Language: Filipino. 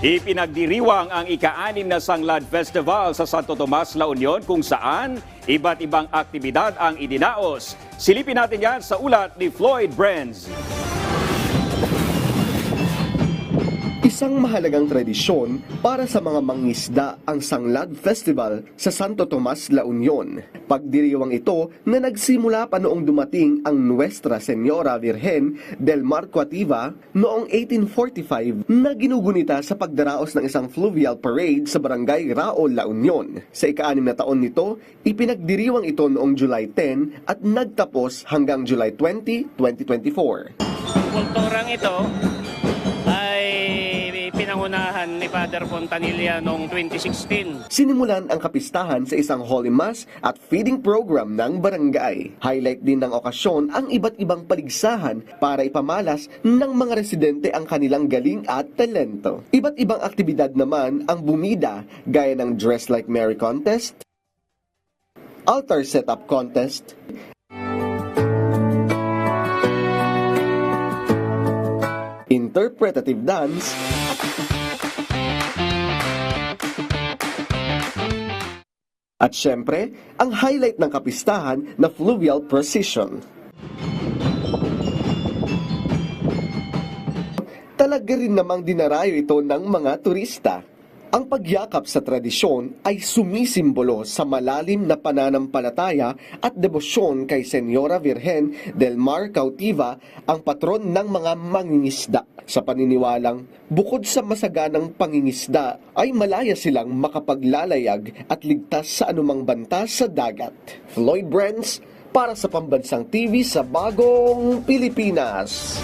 Ipinagdiriwang ang ika-anim na Sanglad Festival sa Santo Tomas, La Union kung saan iba't ibang aktibidad ang idinaos. Silipin natin yan sa ulat ni Floyd Brands. Isang mahalagang tradisyon para sa mga mangisda ang Sanglad Festival sa Santo Tomas, La Union. Pagdiriwang ito na nagsimula pa noong dumating ang Nuestra Señora Virgen del Mar Coativa noong 1845 na ginugunita sa pagdaraos ng isang fluvial parade sa barangay Rao, La Union. Sa ika-anim na taon nito, ipinagdiriwang ito noong July 10 at nagtapos hanggang July 20, 2024. kulturang ito pinangunahan ni Father Fontanilla noong 2016. Sinimulan ang kapistahan sa isang Holy Mass at feeding program ng barangay. Highlight din ng okasyon ang iba't ibang paligsahan para ipamalas ng mga residente ang kanilang galing at talento. Iba't ibang aktibidad naman ang bumida gaya ng Dress Like Mary Contest, Altar Setup Contest, Interpretative Dance, At syempre, ang highlight ng kapistahan na fluvial procession. Talaga rin namang dinarayo ito ng mga turista. Ang pagyakap sa tradisyon ay sumisimbolo sa malalim na pananampalataya at debosyon kay Senyora Virgen del Mar Cautiva, ang patron ng mga mangingisda. Sa paniniwalang, bukod sa masaganang pangingisda, ay malaya silang makapaglalayag at ligtas sa anumang banta sa dagat. Floyd Brands, para sa Pambansang TV sa Bagong Pilipinas.